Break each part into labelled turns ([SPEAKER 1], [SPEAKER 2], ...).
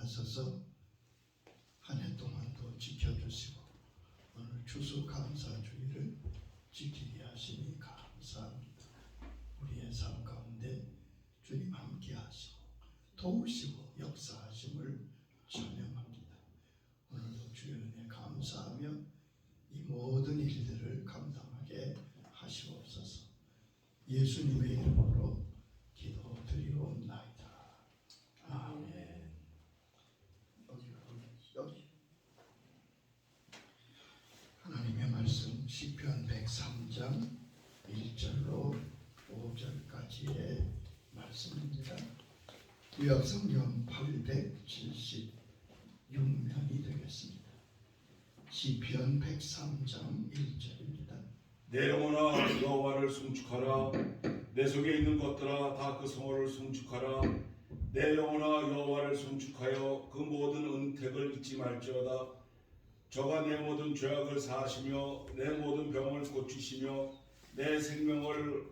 [SPEAKER 1] 하셔서 한 해 동안도 지켜주시고 오늘 추수감사주의를 지키게 하시니 감사합니다. 우리의 삶 가운데 주님 함께 하시고 도우시고 역사하심을 찬양합니다. 오늘도 주의 은혜 감사하며 이 모든 일들을 감당하게 하시옵소서. 예수님의 이름으로 기도드리옵나이다. 아멘. 여기 여기 여기 하나님의 말씀 시편 103장 1절로 5절까지의 말씀입니다. 구약 성경 876면이 되겠습니다. 시편 103장 1절입니다.
[SPEAKER 2] 내 영혼아 여호와를 송축하라 내 속에 있는 것들아 다 그 성호를 송축하라 내 영혼아 여호와를 송축하여 그 모든 은택을 잊지 말지어다 저가 내 모든 죄악을 사하시며 내 모든 병을 고치시며 내 생명을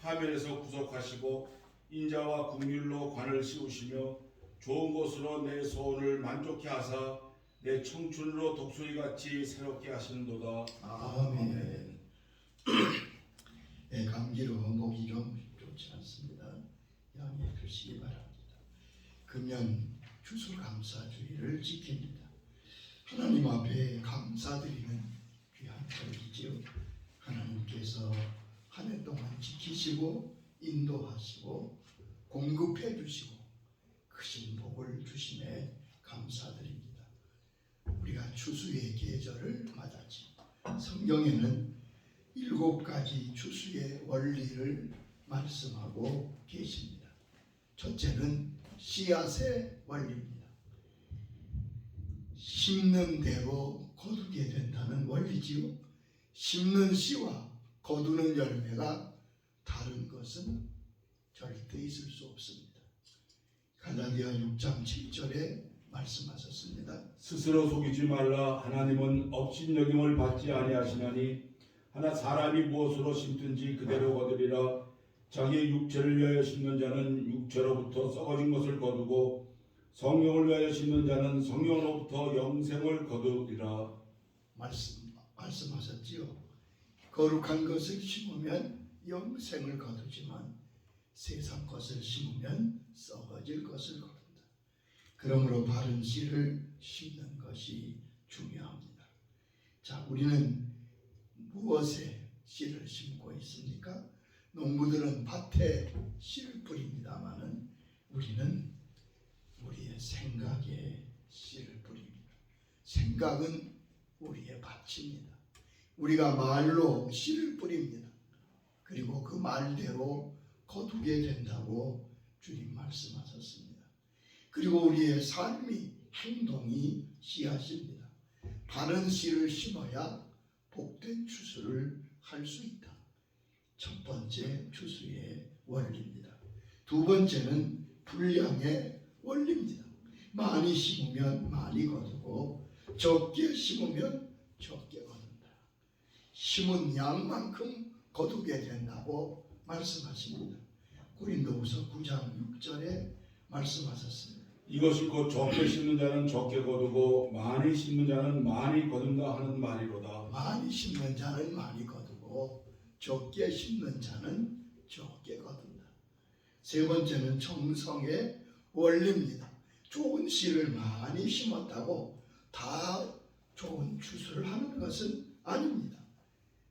[SPEAKER 2] 파멸에서 구속하시고 인자와 국률로 관을 씌우시며 좋은 것으로 내 소원을 만족케 하사 내 청춘으로 독수리 같이 새롭게 하시는도다
[SPEAKER 1] 아멘. 예, 감기로 목이 좀 좋지 않습니다. 양해해 주시기 바랍니다. 금연 추수감사주의를 지킵니다. 하나님 앞에 감사드리는 귀한 절기지요. 하나님께서 한 해 동안 지키시고 인도하시고 공급해 주시고 크신 복을 주심에 감사드립니다. 우리가 추수의 계절을 맞았지. 성경에는 일곱 가지 추수의 원리를 말씀하고 계십니다. 첫째는 씨앗의 원리입니다. 심는 대로 거두게 된다는 원리지요. 심는 씨와 거두는 열매가 다른 것은 절대 있을 수 없습니다. 갈라디아 6장 7절에 말씀하셨습니다.
[SPEAKER 2] 스스로 속이지 말라 하나님은 업신여김을 받지 아니하시나니 하나 사람이 무엇으로 심든지 그대로 거두리라 자기의 육체를 위하여 심는 자는 육체로부터 썩어진 것을 거두고 성령을 위하여 심는 자는 성령으로부터 영생을 거두리라
[SPEAKER 1] 말씀 말씀하셨지요. 거룩한 것을 심으면 영생을 거두지만 세상 것을 심으면 썩어질 것을 거둔다. 그러므로 바른 씨를 심는 것이 중요합니다. 자, 우리는 무엇에 씨를 심고 있습니까? 농부들은 밭에 씨를 뿌립니다마는 우리는 우리의 생각에 씨를 뿌립니다. 생각은 우리의 밭입니다. 우리가 말로 씨를 뿌립니다. 그리고 그 말대로 거두게 된다고 주님 말씀하셨습니다. 그리고 우리의 삶이 행동이 씨앗입니다. 바른 씨를 심어야 복된 추수를 할 수 있다. 첫 번째 추수의 원리입니다. 두 번째는 분량의 원리입니다. 많이 심으면 많이 거두고 적게 심으면 적게 거둔다. 심은 양만큼 거두게 된다고 말씀하십니다. 고린도후서 9장 6절에 말씀하셨습니다.
[SPEAKER 2] 이것이 곧 적게 심는 자는 적게 거두고 많이 심는 자는 많이 거둔다 하는 말이로다
[SPEAKER 1] 많이 심는 자는 많이 거두고 적게 심는 자는 적게 거둔다. 세 번째는 정성의 원리입니다. 좋은 씨를 많이 심었다고 다 좋은 추수를 하는 것은 아닙니다.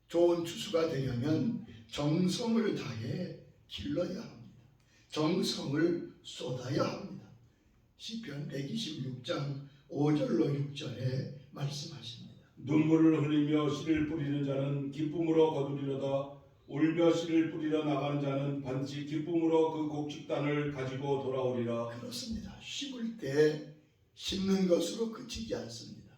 [SPEAKER 1] 좋은 추수가 되려면 정성을 다해 길러야 합니다. 정성을 쏟아야 합니다. 시편 126장 5절로 6절에 말씀하십니다.
[SPEAKER 2] 눈물을 흘리며 씨를 뿌리는 자는 기쁨으로 거두리로다 울며 씨를 뿌리러 나가는 자는 반드시 기쁨으로 그 곡식단을 가지고 돌아오리라
[SPEAKER 1] 그렇습니다. 심을 때 심는 것으로 그치지 않습니다.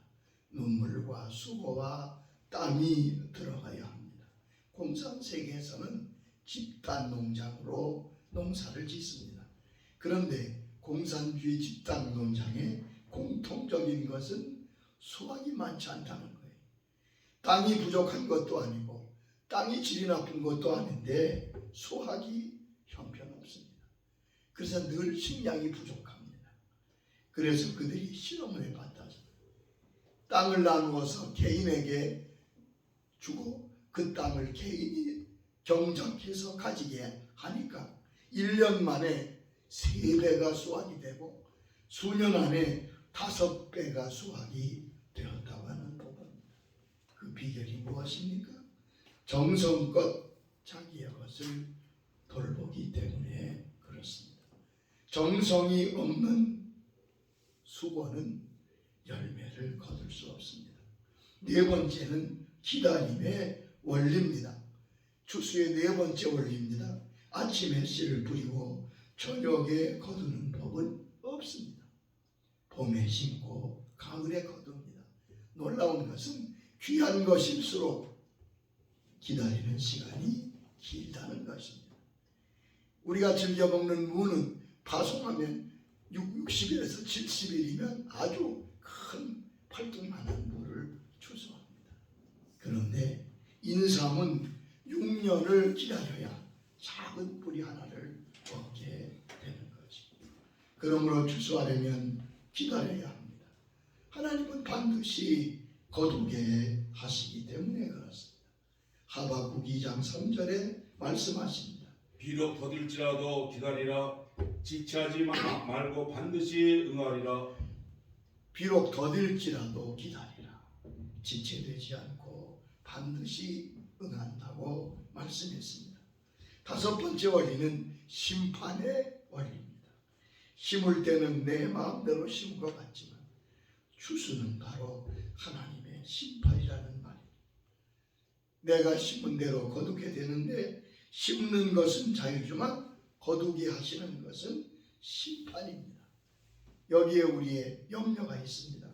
[SPEAKER 1] 눈물과 수고와 땀이 들어가야 합니다. 공산 세계에서는 집단 농장으로 농사를 짓습니다. 그런데 공산주의 집단 농장의 공통적인 것은 수확이 많지 않다는 거예요. 땅이 부족한 것도 아니고 땅이 질이 나쁜 것도 아닌데 수확이 형편없습니다. 그래서 늘 식량이 부족합니다. 그래서 그들이 실험을 받아서 땅을 나누어서 개인에게 주고 그 땅을 개인이 경작해서 가지게 하니까 1년 만에 3배가 수확이 되고 수년 안에 5배가 수확이 되었다고 하는 법입니다. 그 비결이 무엇입니까? 정성껏 자기의 것을 돌보기 때문에 그렇습니다. 정성이 없는 수고는 열매를 거둘 수 없습니다. 네 번째는 기다림의 원리입니다. 추수의 네 번째 원리입니다. 아침에 씨를 뿌리고 저녁에 거두는 법은 없습니다. 봄에 심고 가을에 거둡니다. 놀라운 것은 귀한 것일수록 기다리는 시간이 길다는 것입니다. 우리가 즐겨 먹는 무는 파송하면 60일에서 70일이면 아주 큰 팔뚝만한 무를 추수합니다. 그런데 인삼은 6년을 기다려야 작은 뿌리 하나를 얻게 되는 거지. 그러므로 추수하려면 기다려야 합니다. 하나님은 반드시 거두게 하시기 때문에 그렇습니다. 하박국 2장 3절에 말씀하십니다.
[SPEAKER 2] 비록 더딜지라도 기다리라 지체하지 마- 말고 반드시 응하리라
[SPEAKER 1] 비록 더딜지라도 기다리라. 지체되지 않고 반드시 응한다고 말씀했습니다. 다섯 번째 원리는 심판의 원리입니다. 심을 때는 내 마음대로 심은 것 같지만 추수는 바로 하나님의 심판이라는 말입니다. 내가 심은 대로 거두게 되는데 심는 것은 자유지만 거두게 하시는 것은 심판입니다. 여기에 우리의 염려가 있습니다.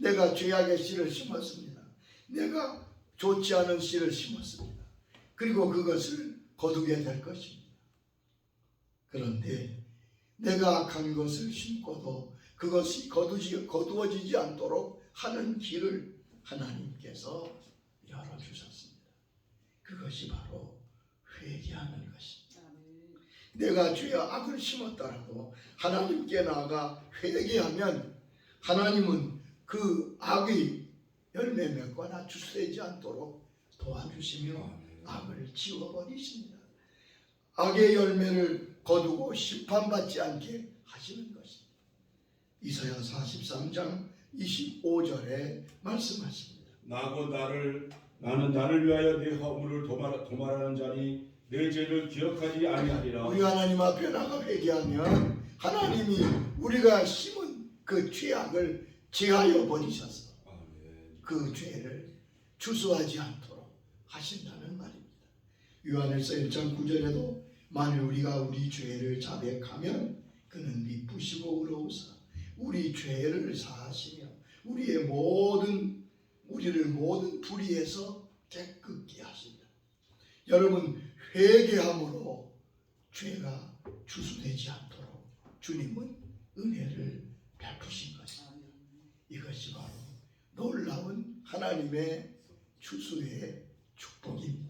[SPEAKER 1] 내가 죄악의 씨를 심었습니다. 내가 좋지 않은 씨를 심었습니다. 그리고 그것을 거두게 될 것입니다. 그런데 내가 악한 것을 심고도 그것이 거두지, 거두어지지 않도록 하는 길을 하나님께서 열어주셨습니다. 그것이 바로 회개하는 것입니다. 내가 죄의 악을 심었더라도 하나님께 나아가 회개하면 하나님은 그 악의 열매 맺거나 주스되지 않도록 도와주시며 악을 지워버리십니다. 악의 열매를 거두고 심판받지 않게 하시는 것입니다. 이사야 43장 25절에 말씀하십니다.
[SPEAKER 2] 나고 나를 나는 나를 위하여 내 허물을 도말, 도말하는 자니 내 죄를 기억하지 아니하리라
[SPEAKER 1] 우리 하나님 앞에 나가 회개하면 하나님이 우리가 심은 그 죄악을 제하여 버리셔서. 그 죄를 주소하지 않도록 하신다는 말입니다. 요한일서 1장 9절에도 만일 우리가 우리 죄를 자백하면 그는 미쁘시고 의로우사 우리 죄를 사하시며 우리의 모든 우리를 모든 불의에서 깨끗게 하신다. 여러분 회개함으로 죄가 주소되지 않도록 주님은 은혜를 베푸신 것입니다. 이것이 바로 놀라운 하나님의 추수의 축복입니다.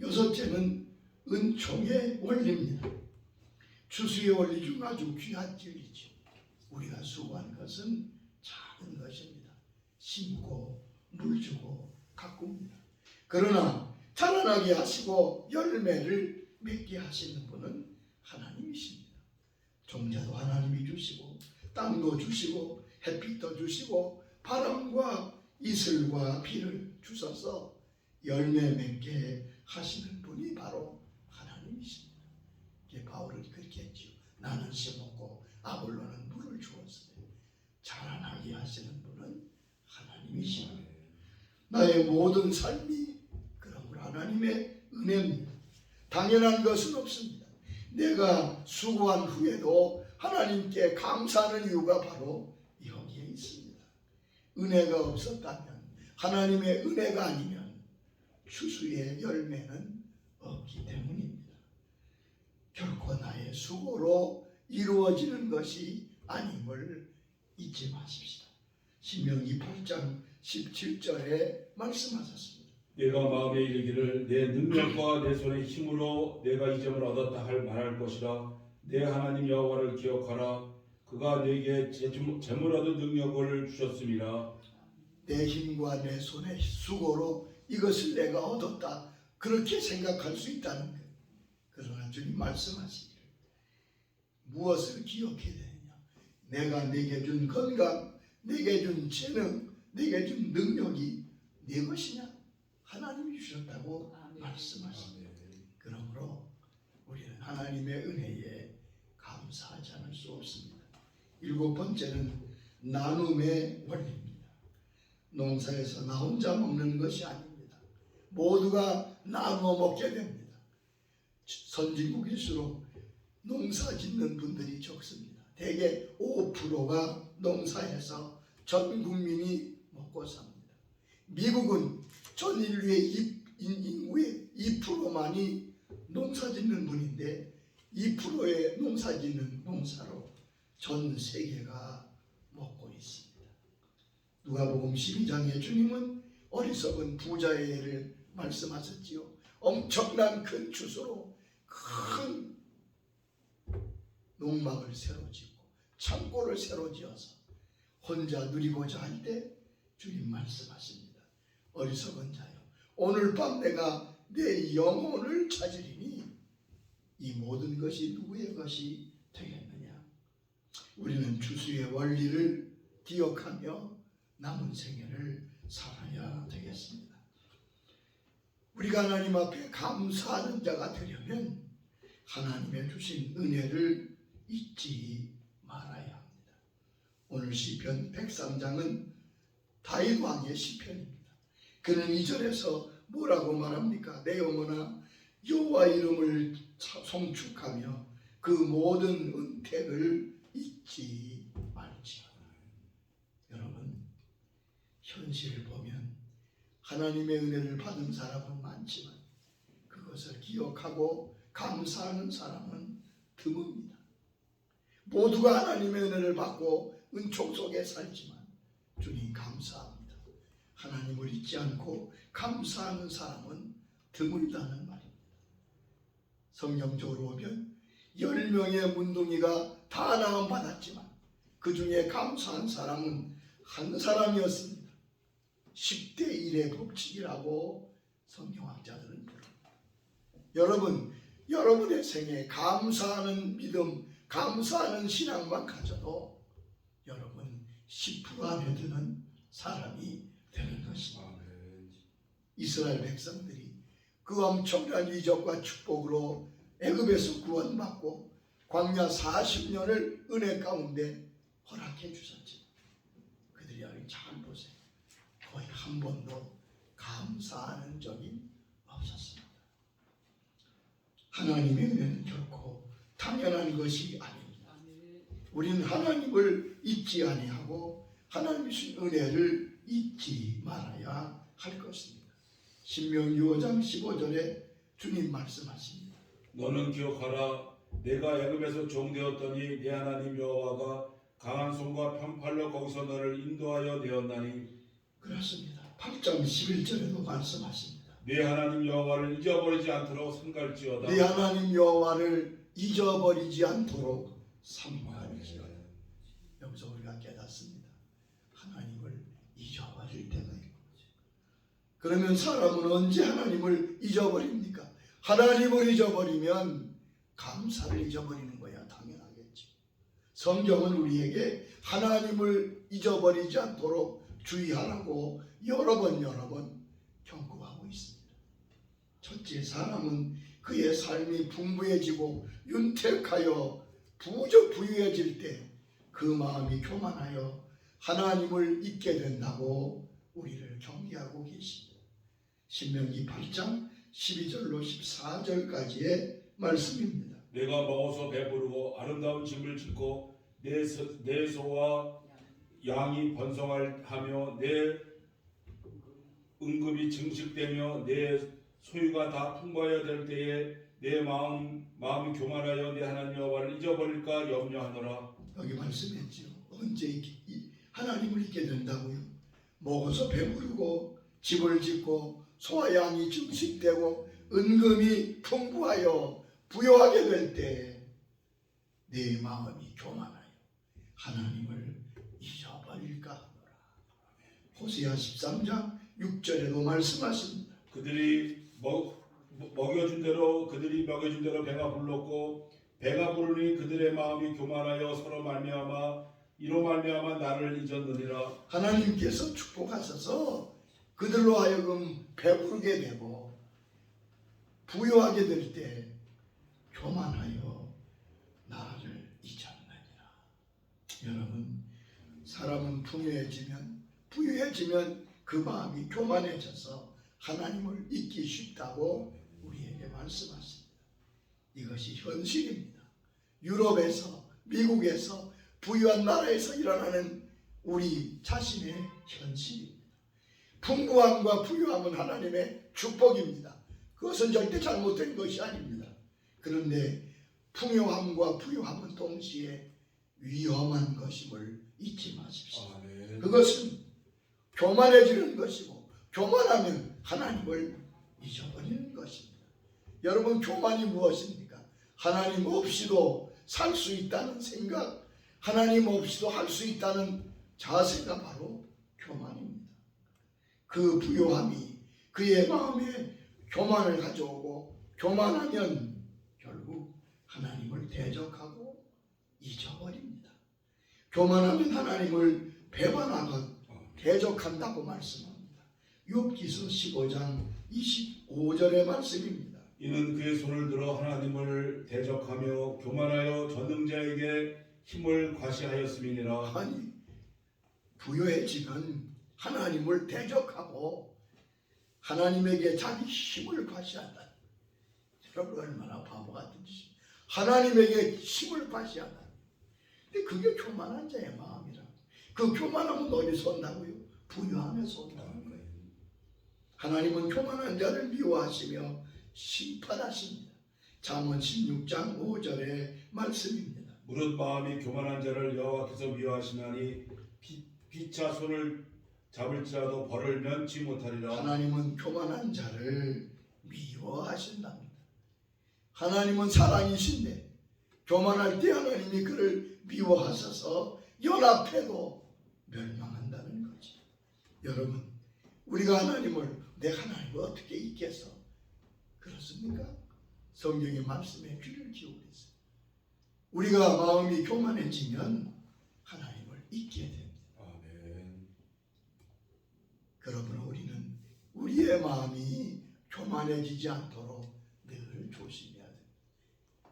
[SPEAKER 1] 여섯째는 은총의 원리입니다. 추수의 원리 중 아주 귀한 진리죠. 우리가 수고한 것은 작은 것입니다. 심고 물 주고 가꿉니다. 그러나 자라나게 하시고 열매를 맺게 하시는 분은 하나님이십니다. 종자도 하나님이 주시고 땅도 주시고 햇빛도 주시고 바람과 이슬과 비를 주셔서 열매 맺게 하시는 분이 바로 하나님이십니다. 이게 바울은 그렇게 했죠. 나는 심었고 아볼로는 물을 주었으니 자라나게 하시는 분은 하나님이십니다. 나의 모든 삶이 그러므로 하나님의 은혜입니다. 당연한 것은 없습니다. 내가 수고한 후에도 하나님께 감사하는 이유가 바로 여기에 있습니다. 은혜가 없었다면 하나님의 은혜가 아니면 추수의 열매는 없기 때문입니다. 결코 나의 수고로 이루어지는 것이 아님을 잊지 마십시다. 신명기 8장 17절에 말씀하셨습니다.
[SPEAKER 2] 내가 마음에 이르기를 내 능력과 내 손의 힘으로 내가 이 점을 얻었다 할 말할 것이라 내 하나님 여호와를 기억하라 그가 내게 재물- 재물 얻은 능력을 주셨음이라
[SPEAKER 1] 내 힘과 내 손의 수고로 이것을 내가 얻었다. 그렇게 생각할 수 있다는 것. 그러나 주님 말씀하시기를 무엇을 기억해야 되느냐? 내가 내게 준 건강, 내게 준 재능, 내게 준 능력이 내 것이냐? 하나님이 주셨다고 말씀하십니다. 그러므로 우리는 하나님의 은혜에 감사하지 않을 수 없습니다. 일곱 번째는 나눔의 원리입니다. 농사에서 나 혼자 먹는 것이 아닙니다. 모두가 나누어 먹게 됩니다. 선진국일수록 농사 짓는 분들이 적습니다. 대개 5%가 농사해서 전 국민이 먹고 삽니다. 미국은 전 인류의 이- 인- 인구의 2%만이 농사 짓는 분인데 2%의 농사 짓는 농사로 전 세계가 먹고 있습니다. 누가복음 12장에 주님은 어리석은 부자의 예를 말씀하셨지요. 엄청난 큰 주소로 큰 농막을 새로 짓고 창고를 새로 지어서 혼자 누리고자 할 때 주님 말씀하십니다. 어리석은 자요. 오늘 밤 내가 내 영혼을 찾으리니 이 모든 것이 누구의 것이 되겠느냐? 우리는 주수의 원리를 기억하며 남은 생애를 살아야 되겠습니다. 우리가 하나님 앞에 감사하는 자가 되려면 하나님의 주신 은혜를 잊지 말아야 합니다. 오늘 시편 103장은 다윗 왕의 시편입니다. 그는 2절에서 뭐라고 말합니까? 내 영혼아 여호와 이름을 송축하며 그 모든 은택을 잊지 말지어다. 여러분 현실을 보면 하나님의 은혜를 받은 사람은 많지만 그것을 기억하고 감사하는 사람은 드뭅니다. 모두가 하나님의 은혜를 받고 은총 속에 살지만 주님 감사합니다. 하나님을 잊지 않고 감사하는 사람은 드물다는 말입니다. 성경적으로 보면 열 명의 문둥이가 다 나음 받았지만 그 중에 감사한 사람은 한 사람이었습니다. 10대 1의 법칙이라고 성경학자들은. 여러분, 여러분의 생에 감사하는 믿음, 감사하는 신앙만 가져도 여러분 10% 안에 드는 사람이 되는 것입니다. 이스라엘 백성들이 그 엄청난 이적과 축복으로 애굽에서 구원받고 광야 40년을 은혜 가운데 허락해 주셨지. 그들이 아니 잘 보세요. 거의 한 번도 감사하는 적이 없었습니다. 하나님의 은혜는 결코 당연한 것이 아닙니다. 우리는 하나님을 잊지 아니하고 하나님의 은혜를 잊지 말아야 할 것입니다. 신명기 5장 15절에 주님 말씀하십니다.
[SPEAKER 2] 너는 기억하라 내가 애굽에서 종되었더니 내 하나님 여호와가 강한 손과 편팔로 거기서 너를 인도하여 내었나니
[SPEAKER 1] 그렇습니다. 8장 11절에도 말씀하십니다.
[SPEAKER 2] 내 하나님 여호와를 잊어버리지 않도록 삼갈지어다
[SPEAKER 1] 네 하나님 여호와를 잊어버리지 않도록 삼가하시오. 여기서 우리가 깨닫습니다. 하나님을 잊어버릴 때가 있고 그러면 사람은 언제 하나님을 잊어버립니까? 하나님을 잊어버리면 감사를 잊어버리는 거야 당연하겠지. 성경은 우리에게 하나님을 잊어버리지 않도록 주의하라고 여러 번 여러 번 경고하고 있습니다. 첫째 사람은 그의 삶이 풍부해지고 윤택하여 부적 부유해질 때 그 마음이 교만하여 하나님을 잊게 된다고 우리를 경계하고 계십니다. 신명기 8장 12절로 14절까지의 말씀입니다.
[SPEAKER 2] 내가 먹어서 배부르고 아름다운 집을 짓고 내 소와 양이 번성하며 내 응급이 증식되며 내 소유가 다 풍부하여 될 때에 내 마음 마음이 교만하여 내 하나님 여호와를 잊어버릴까 염려하노라
[SPEAKER 1] 여기 말씀했지요. 언제 하나님을 잊게 된다고요? 먹어서 배부르고 집을 짓고 소와 양이 증식되고 은금이 풍부하여 부여하게 될 때 내 마음이 교만하여 하나님을 잊어버릴까 하노라. 호세아 13장 6절에도 말씀하십니다.
[SPEAKER 2] 그들이 먹, 먹여준 대로 그들이 먹여준 대로 배가 불렀고 배가 부르니 그들의 마음이 교만하여 서로 말미암아 이로 말미암아 나를 잊었느니라
[SPEAKER 1] 하나님께서 축복하셔서 그들로 하여금 배부르게 되고 부유하게 될 때 교만하여 나를 잊었느니라. 여러분 사람은 풍요해지면 부유해지면 그 마음이 교만해져서 하나님을 잊기 쉽다고 우리에게 말씀하십니다. 이것이 현실입니다. 유럽에서 미국에서 부유한 나라에서 일어나는 우리 자신의 현실입니다. 풍부함과 부유함은 하나님의 축복입니다. 그것은 절대 잘못된 것이 아닙니다. 그런데 풍요함과 부유함은 동시에 위험한 것임을 잊지 마십시오.
[SPEAKER 2] 아멘
[SPEAKER 1] 그것은 교만해지는 것이고 교만하면 하나님을 잊어버리는 것입니다. 여러분 교만이 무엇입니까? 하나님 없이도 살 수 있다는 생각, 하나님 없이도 할 수 있다는 자세가 바로 교만입니다. 그 부요함이 그의 마음에 교만을 가져오고 교만하면 결국 하나님을 대적하고 잊어버립니다. 교만하면 하나님을 배반하고 대적한다고 말씀합니다. 욥기서 15장 25절의 말씀입니다.
[SPEAKER 2] 이는 그의 손을 들어 하나님을 대적하며 교만하여 전능자에게 힘을 과시하였음이니라
[SPEAKER 1] 아니 부여해지면 하나님을 대적하고 하나님에게 자기 힘을 과시한다. 여러분 얼마나 바보 같은 짓이 하나님에게 힘을 과시한다. 근데 그게 교만한 자의 마음이라. 그 교만함은 어디서 온다고요? 부유함에서 온다는 거예요. 하나님은 교만한 자를 미워하시며 심판하십니다. 잠언 16장 5절의 말씀입니다.
[SPEAKER 2] 무릇 마음이 교만한 자를 여호와께서 미워하시나니 비, 비차 손을 잡을지라도 벌을 면치 못하리라
[SPEAKER 1] 하나님은 교만한 자를 미워하신답니다. 하나님은 사랑이신데 교만할 때 하나님이 그를 미워하셔서 연합해도 멸망한다는 거지. 여러분, 우리가 하나님을 내 하나님을 어떻게 잊겠어? 그렇습니까? 성경의 말씀에 귀를 기울이세요. 우리가 마음이 교만해지면 하나님을 잊게 됩니다.
[SPEAKER 2] 아멘
[SPEAKER 1] 그러므로 우리는 우리의 마음이 교만해지지 않도록 늘 조심해야 됩니다.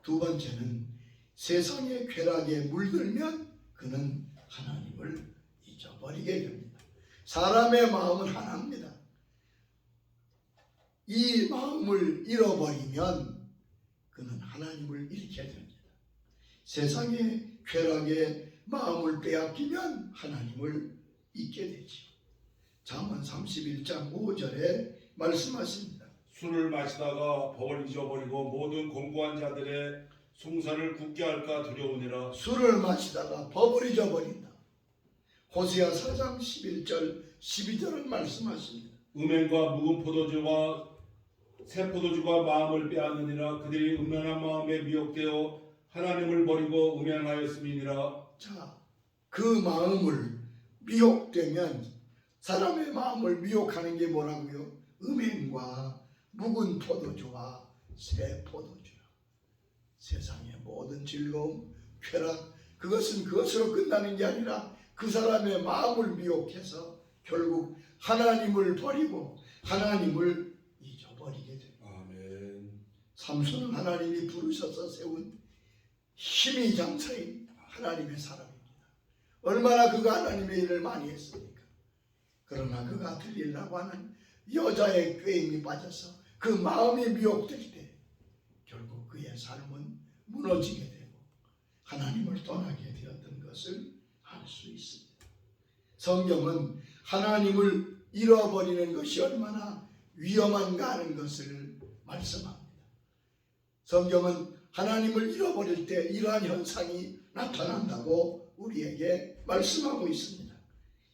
[SPEAKER 1] 두 번째는 세상의 쾌락에 물들면 그는 하나님을 잊어버리게 됩니다. 사람의 마음은 하나입니다. 이 마음을 잃어버리면 그는 하나님을 잃게 됩니다. 세상의 쾌락에 마음을 빼앗기면 하나님을 잊게 되지요. 잠언 31장 5절에 말씀하십니다.
[SPEAKER 2] 술을 마시다가 법을 잊어버리고 모든 공고한 자들의 송사를 굳게 할까 두려우니라
[SPEAKER 1] 술을 마시다가 법을 잊어버린다. 호세아 4장 11절 12절은 말씀하십니다.
[SPEAKER 2] 음행과 묵은 포도주와 새 포도주가 마음을 빼앗느니라 그들이 음란한 마음에 미혹되어 하나님을 버리고 음행하였음이니라
[SPEAKER 1] 자, 그 마음을 미혹되면 사람의 마음을 미혹하는 게 뭐라고요? 음행과 묵은 포도주와 새 포도주라. 세상의 모든 즐거움, 쾌락, 그것은 그것으로 끝나는 게 아니라 그 사람의 마음을 미혹해서 결국 하나님을 버리고 하나님을 잊어버리게 됩니다.
[SPEAKER 2] 아멘
[SPEAKER 1] 삼손은 하나님이 부르셔서 세운 힘이 장사인 하나님의 사람입니다. 얼마나 그가 하나님의 일을 많이 했습니까? 그러나 그가 들리려고 하는 여자의 꾀임이 빠져서 그 마음이 미혹될 때 결국 그의 삶은 무너지게 되고 하나님을 떠나게 되었던 것을 알 수 있습니다. 성경은 하나님을 잃어버리는 것이 얼마나 위험한가 하는 것을 말씀합니다. 성경은 하나님을 잃어버릴 때 이러한 현상이 나타난다고 우리에게 말씀하고 있습니다.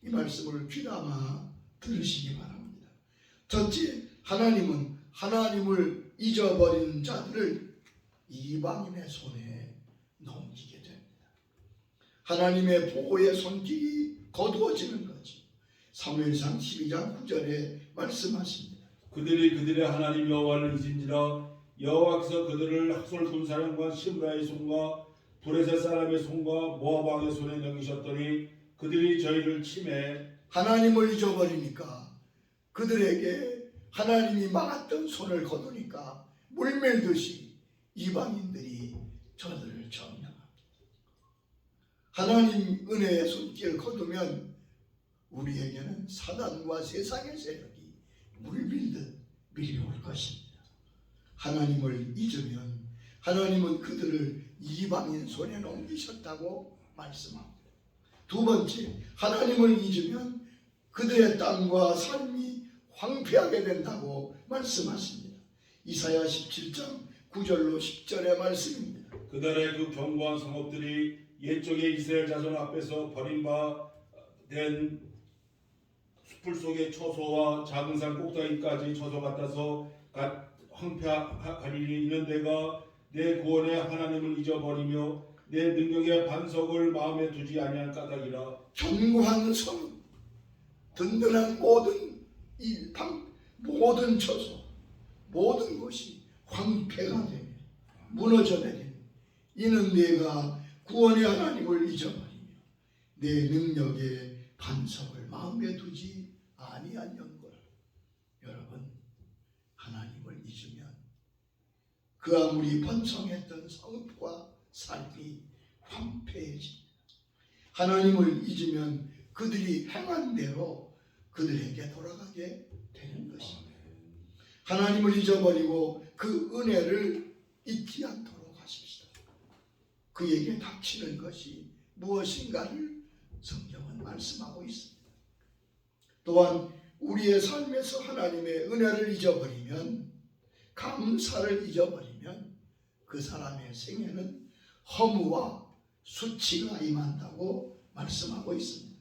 [SPEAKER 1] 이 말씀을 귀담아 들으시기 바랍니다. 첫째, 하나님은 하나님을 잊어버린 자들을 이방인의 손에 넘기게. 하나님의 보호의 손길이 거두어지는 거죠. 사무엘상 12장 9절에 말씀하십니다.
[SPEAKER 2] 그들이 그들의 하나님 여호와를 잊은지라 여호와께서 그들을 학솔 군사령관 심라의 손과 브레셋 사람의 손과 모압 왕의 손에 넘기셨더니 그들이 저희를 침해
[SPEAKER 1] 하나님을 잊어버리니까 그들에게 하나님이 막았던 손을 거두니까 물밀듯이 이방인들이 저들을 점령합니다. 하나님 은혜의 손길을 거두면 우리에게는 사단과 세상의 세력이 물밀듯 밀려올 것입니다. 하나님을 잊으면 하나님은 그들을 이방인 손에 넘기셨다고 말씀합니다. 두 번째, 하나님을 잊으면 그들의 땅과 삶이 황폐하게 된다고 말씀하십니다. 이사야 17장 9절로 10절의 말씀입니다.
[SPEAKER 2] 그들의 그 견고한 성읍들이 옛적의 이스라엘 자손 앞에서 버림받은 숲을 속의 처소와 작은 산 꼭대기까지 처소 같아서 가- 황폐하리니 이런 데가 내 구원의 하나님을 잊어버리며 내 능력의 반석을 마음에 두지 아니한 까닭이라.
[SPEAKER 1] 견고한 성, 든든한 모든 일방, 모든 처소, 모든 것이 황폐가 되며 무너져 내리는 이는 내가 구원의 하나님을 잊어버리며 내 능력의 반석을 마음에 두지 아니한 연고라. 여러분 하나님을 잊으면 그 아무리 번성했던 성읍과 삶이 황폐해집니다. 하나님을 잊으면 그들이 행한 대로 그들에게 돌아가게 되는 것입니다. 하나님을 잊어버리고 그 은혜를 잊지 않도록. 그에게 닥치는 것이 무엇인가를 성경은 말씀하고 있습니다. 또한 우리의 삶에서 하나님의 은혜를 잊어버리면 감사를 잊어버리면 그 사람의 생애는 허무와 수치가 임한다고 말씀하고 있습니다.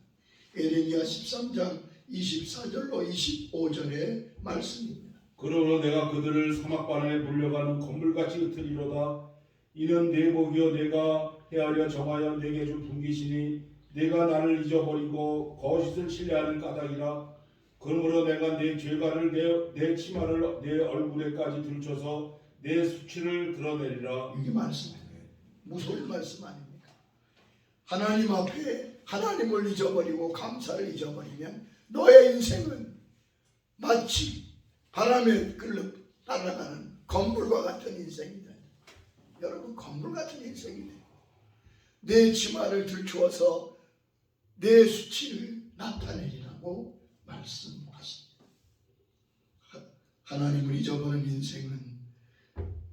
[SPEAKER 1] 에레미야 13장 24절로 25절의 말씀입니다.
[SPEAKER 2] 그러므로 내가 그들을 사막반에 물려가는 건물같이 흩으리로다 이는 내 복이요 내가 헤아려 정하여 내게 준 분기시니 내가 나를 잊어버리고 거짓을 신뢰하는 까닭이라 그러므로 내가 내 죄가를 내, 내 치마를 내 얼굴에까지 들춰서 내 수치를 드러내리라
[SPEAKER 1] 이게 말씀이에요. 무서운 말씀 아닙니까? 하나님 앞에 하나님을 잊어버리고 감사를 잊어버리면 너의 인생은 마치 바람에 끌려 날아가는 건물과 같은 인생이 건물 같은 인생이 돼. 내 치마를 들추어서 내 수치를 나타내리라고 말씀하십니다. 하- 하나님을 잊어버린 인생은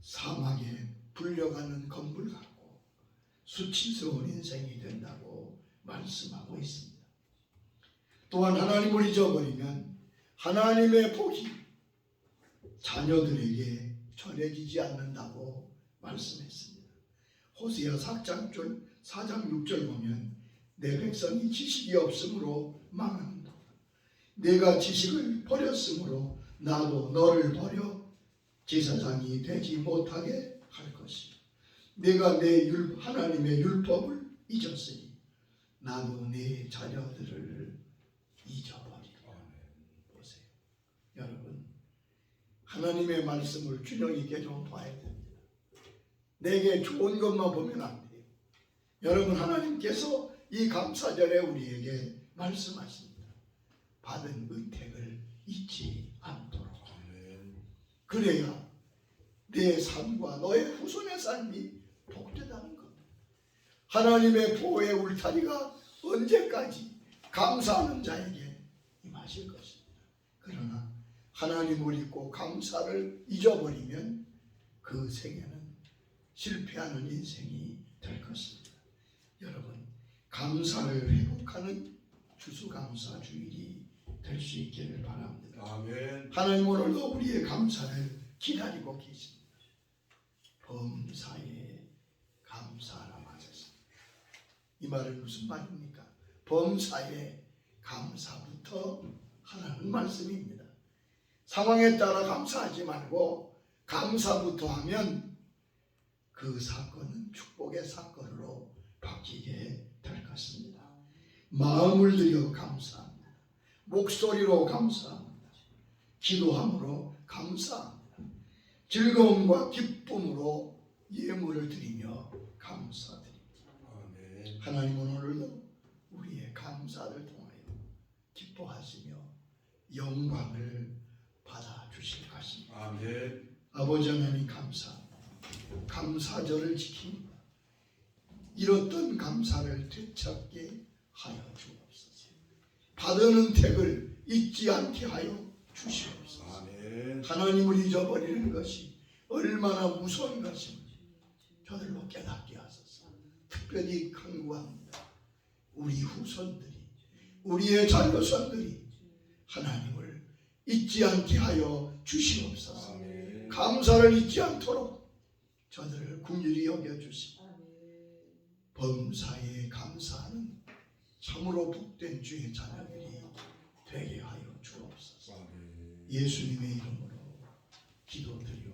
[SPEAKER 1] 사막에 불려가는 건물 같고 수치스러운 인생이 된다고 말씀하고 있습니다. 또한 하나님을 잊어버리면 하나님의 복이 자녀들에게 전해지지 않는다고 말씀했습니다. 호세아 4장 4장 6절 보면 내 백성이 지식이 없으므로 망한다. 내가 지식을 버렸으므로 나도 너를 버려 제사장이 되지 못하게 할 것이요. 내가 내 율, 하나님의 율법을 잊었으니 나도 내 자녀들을 잊어버리라. 보세요. 여러분, 하나님의 말씀을 균형 있게 좀 봐야 됩니다. 내게 좋은 것만 보면 안 돼요. 여러분, 하나님께서 이 감사절에 우리에게 말씀하십니다. 받은 은택을 잊지 않도록. 그래야 내 삶과 너의 후손의 삶이 복되다는 겁니다. 하나님의 보호의 울타리가 언제까지 감사하는 자에게 임하실 것입니다. 그러나 하나님을 잊고 감사를 잊어버리면 그 생애는 실패하는 인생이 될 것입니다. 여러분 감사를 회복하는 추수감사 주일이 될 수 있기를 바랍니다.
[SPEAKER 2] 아멘
[SPEAKER 1] 하나님 오늘도 우리의 감사를 기다리고 계십니다. 범사에 감사하라 하셨습니다. 이 말은 무슨 말입니까? 범사에 감사부터 하라는 말씀입니다. 상황에 따라 감사하지 말고 감사부터 하면 그 사건은 축복의 사건으로 바뀌게 될 마음을 들여 감사합니다. 목소리로 감사합니다. 기도함으로 감사합니다. 즐거움과 기쁨으로 예물을 드리며 감사드립니다.
[SPEAKER 2] 아멘.
[SPEAKER 1] 하나님은 오늘도 우리의 감사를 통하여 기뻐하시며 영광을 받아 주실 것입니다.
[SPEAKER 2] 아멘.
[SPEAKER 1] 아버지 하나님 감사합니다. 감사절을 지킵니다. 잃었던 감사를 되찾게 하여 주옵소서. 받은 은택을 잊지 않게 하여 주시옵소서.
[SPEAKER 2] 아멘.
[SPEAKER 1] 하나님을 잊어버리는 것이 얼마나 무서운 것인지 저들로 깨닫게 하소서. 특별히 강구합니다. 우리 후손들이 우리의 자녀손들이 하나님을 잊지 않게 하여 주시옵소서.
[SPEAKER 2] 아멘.
[SPEAKER 1] 감사를 잊지 않도록 저들을 궁휼히 여겨주시고 아, 네. 범사에 감사하는 참으로 복된 주의 자녀들이 아, 네. 되게 하여 주옵소서.
[SPEAKER 2] 아, 네.
[SPEAKER 1] 예수님의 이름으로 기도드리옵소서.